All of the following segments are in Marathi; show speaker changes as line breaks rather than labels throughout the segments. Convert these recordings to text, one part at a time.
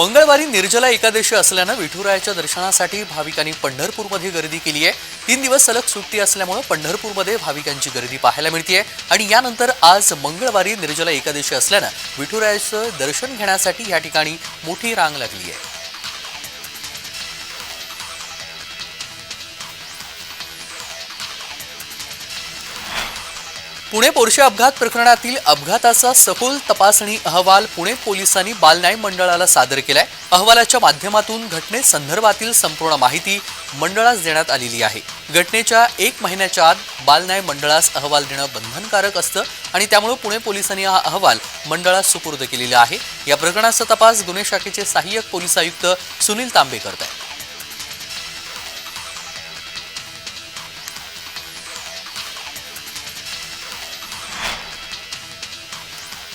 मंगळवारी निर्जला एकादशी असल्यानं विठुरायाच्या दर्शनासाठी भाविकांनी पंढरपूरमध्ये गर्दी केली आहे. तीन दिवस सलग सुट्टी असल्यामुळं पंढरपूरमध्ये भाविकांची गर्दी पाहायला मिळते आणि यानंतर आज मंगळवारी निर्जला एकादशी असल्यानं विठुरायाचं दर्शन घेण्यासाठी या ठिकाणी मोठी रांग लागली आहे पुणे पोरशे अपघात प्रकरणातील अपघाताचा सखोल तपासणी अहवाल पुणे पोलिसांनी बालन्याय मंडळाला सादर केलाय. अहवालाच्या माध्यमातून घटनेसंदर्भातील संपूर्ण माहिती मंडळास देण्यात आलेली आहे. घटनेच्या एक महिन्याच्या आत बालन्याय मंडळास अहवाल देणं बंधनकारक असतं आणि त्यामुळे पुणे पोलिसांनी हा अहवाल मंडळास सुपूर्द केलेला आहे. या प्रकरणाचा तपास गुन्हे शाखेचे सहाय्यक पोलीस आयुक्त सुनील तांबे करत आहेत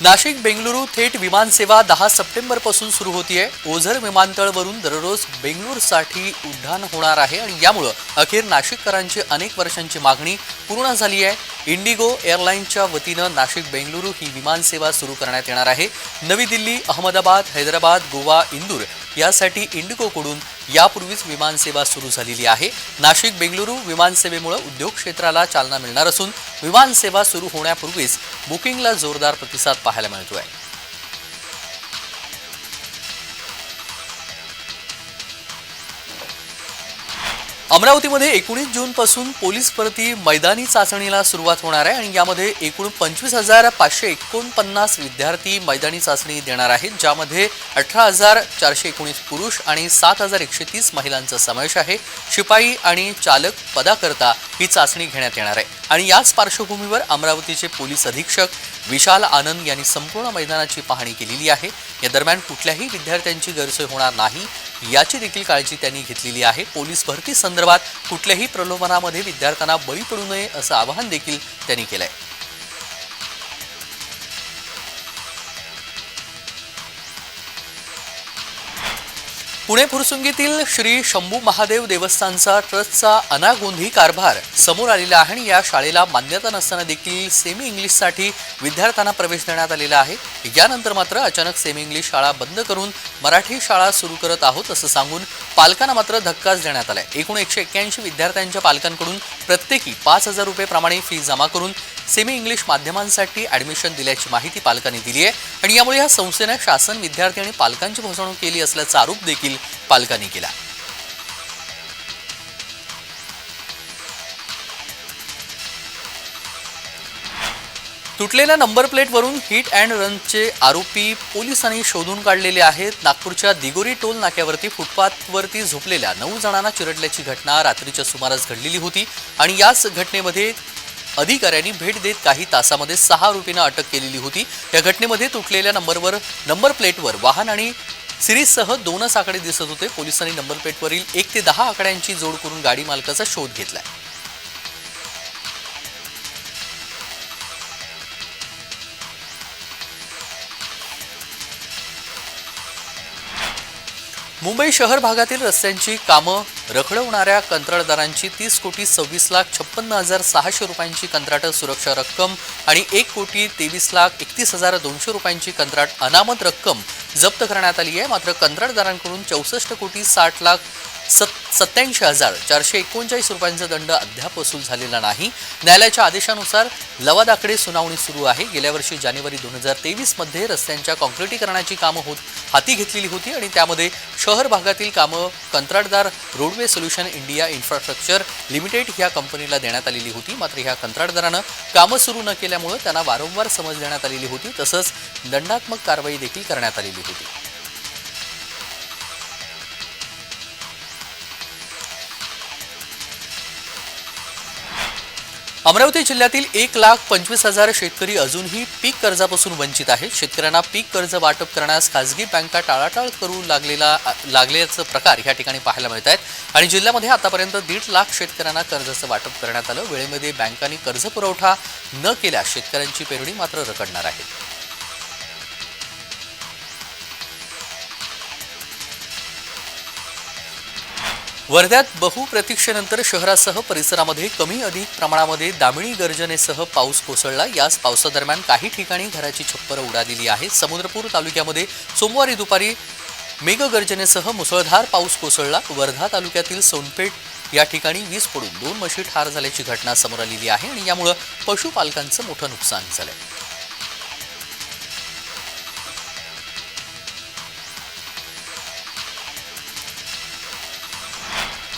नाशिक बेंगलुरू थेट विमानसेवा दहा सप्टेंबरपासून सुरू होतीये. ओझर विमानतळवरून दररोज बेंगळूरसाठी उड्डाण होणार आहे आणि यामुळं अखेर नाशिककरांची अनेक वर्षांची मागणी पूर्ण झाली आहे इंडिगो एअरलाईनच्या वतीनं नाशिक बेंगलुरू ही विमानसेवा सुरू करण्यात येणार आहे. नवी दिल्ली अहमदाबाद हैदराबाद गोवा इंदूर यासाठी इंडिगोकडून यापूर्वीच विमानसेवा सुरू झालेली आहे. नाशिक बेंगलुरू विमानसेवेमुळे उद्योग क्षेत्राला चालना मिळणार असून विमानसेवा सुरू होण्यापूर्वीच बुकिंगला जोरदार प्रतिसाद पाहायला मिळतोय. अमरावतीमध्ये एकोणीस जून पासून पोलीस भरती मैदानी चाचणीला सुरुवात होणार आहे आणि यामध्ये एकूण पंचवीस हजार पाचशे एकोणपन्नास विद्यार्थी मैदानी चाचणी देणार आहेत ज्यामध्ये अठरा हजार चारशे एकोणीस पुरुष आणि सात हजार एकशे तीस महिलांचा समावेश आहे. शिपाई आणि चालक पदाकरता ही चाचणी घेण्यात येणार आहे. आणि याच पार्श्वभूमीवर अमरावतीचे पोलीस अधीक्षक विशाल आनंद यांनी संपूर्ण मैदानाची पाहणी केलेली आहे. या दरम्यान कुठल्याही विद्यार्थ्यांची गैरसोय होणार नाही याची देखील काळजी त्यांनी घेतलेली आहे. पोलीस भरती संदर्भात कुठल्याही प्रलोभनामध्ये विद्यार्थ्यांना बळी पडू नये असं आवाहन देखील त्यांनी केलं आहे पुणे फुरसुंगीतील श्री शंभू महादेव देवस्थानचा ट्रस्टचा अनागोंधी कारभार. समोर आलेला आहे आणि या शाळेला मान्यता नसताना देखील सेमी इंग्लिशसाठी विद्यार्थ्यांना प्रवेश देण्यात आलेला आहे. यानंतर मात्र अचानक सेमी इंग्लिश शाळा बंद करून मराठी शाळा सुरू करत आहोत असं सांगून पालकांना मात्र धक्काच देण्यात आलाय. एकूण एकशे एक्क्याऐंशी विद्यार्थ्यांच्या पालकांकडून प्रत्येकी पाच हजार रुपये प्रमाणे फी जमा करून सेमी इंग्लिश माध्यमांसाठी ॲडमिशन दिल्याची माहिती पालकांनी दिली आहे आणि यामुळे या संस्थेनं शासन विद्यार्थी आणि पालकांची फसवणूक केली असल्याचा आरोप देखील पालकांनी केला. तुटलेल्या नंबर प्लेटवरून हिट अँड रनचे आरोपी पोलिसांनी शोधून काढलेले आहेत. नागपूरच्या दिगोरी टोल नाक्यावरती फुटपाथवरती झोपलेल्या नऊ जणांना चिरडल्याची घटना रात्रीच्या सुमारास घडलेली होती आणि याच घटनेमध्ये अधिकाऱ्यांनी भेट देत काही तासामध्ये सहा रुपयानं अटक केलेली होती. या घटनेमध्ये तुटलेल्या नंबरवर नंबर प्लेटवर वाहन आणि सिरीजसह दोनच आकडे दिसत होते. पोलिसांनी नंबर प्लेटवरील एक ते दहा आकड्यांची जोड करून गाडी मालकाचा शोध घेतलाय. मुंबई शहर भागातील रस्त्यांची कामं रखडवणाऱ्या कंत्राटदारांची तीस कोटी सव्वीस लाख छप्पन्न हजार सहाशे रुपयांची कंत्राट सुरक्षा रक्कम आणि एक कोटी तेवीस लाख एकतीस हजार दोनशे रुपयांची कंत्राट अनामत रक्कम जप्त करण्यात आली आहे. मात्र कंत्राटदारांकडून चौसष्ट कोटी साठ लाख सत सत्याऐंशी हजार चारशे एकोणचाळीस रुपयांचा दंड अद्याप वसूल झालेला नाही. न्यायालयाच्या आदेशानुसार लवादाकडे सुनावणी सुरू आहे. गेल्या वर्षी जानेवारी दोन हजार तेवीसमध्ये रस्त्यांच्या कॉन्क्रिटीकरणाची कामं होत हाती घेतलेली होती आणि त्यामध्ये शहर भागातील कामं कंत्राटदार roadway solution India infrastructure limited ह्या कंपनीला देण्यात आलेली होती. मात्र ह्या कंत्राटदारानं कामं सुरू न केल्यामुळं त्यांना वारंवार समज देण्यात आलेली होती. तसंच दंडात्मक कारवाई देखील करण्यात आलेली होती. अमरावती जिल्ह्यातील एक लाख पंचवीस हजार शेतकरी अजूनही पीक कर्जापासून वंचित आहेत. शेतकऱ्यांना पीक कर्ज वाटप करण्यास खासगी बँका टाळाटाळ करू लागलेला लागल्याचं प्रकार या ठिकाणी पाहायला मिळत आहेत. आणि जिल्ह्यामध्ये आतापर्यंत दीड लाख शेतकऱ्यांना कर्जाचं वाटप करण्यात आलं. वेळेमध्ये बँकांनी कर्ज पुरवठा न केल्यास शेतकऱ्यांची पेरणी मात्र रखडणार आहे. वर्ध्यात बहुप्रतीक्षेनंतर शहरासह परिसरामध्ये कमी अधिक प्रमाणामध्ये दामिणी गर्जनेसह पाऊस कोसळला. याच पावसादरम्यान काही ठिकाणी घराची छप्पर उडालेली आहे. समुद्रपूर तालुक्यामध्ये सोमवारी दुपारी मेघगर्जनेसह मुसळधार पाऊस कोसळला. वर्धा तालुक्यातील सोनपेठ या ठिकाणी वीज पडून दोन म्हशी ठार झाल्याची घटना समोर आलेली आहे आणि यामुळं पशुपालकांचं मोठं नुकसान झालंय.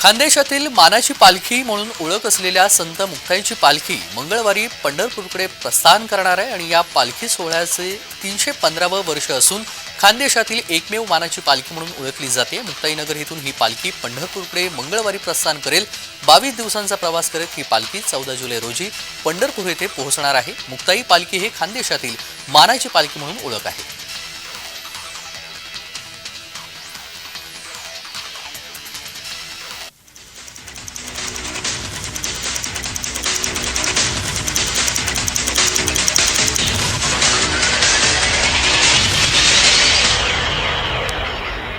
खानदेशातील मानाची पालखी म्हणून ओळख असलेल्या संत मुक्ताईची पालखी मंगळवारी पंढरपूरकडे प्रस्थान करणार आहे आणि या पालखी सोहळ्याचे तीनशे पंधरावं वर्ष असून खानदेशातील एकमेव मानाची पालखी म्हणून ओळखली जाते. मुक्ताईनगर इथून ही पालखी पंढरपूरकडे मंगळवारी प्रस्थान करेल. बावीस दिवसांचा प्रवास करत ही पालखी चौदा जुलै रोजी पंढरपूर येथे पोहोचणार आहे. मुक्ताई पालखी हे खानदेशातील मानाची पालखी म्हणून ओळख आहे.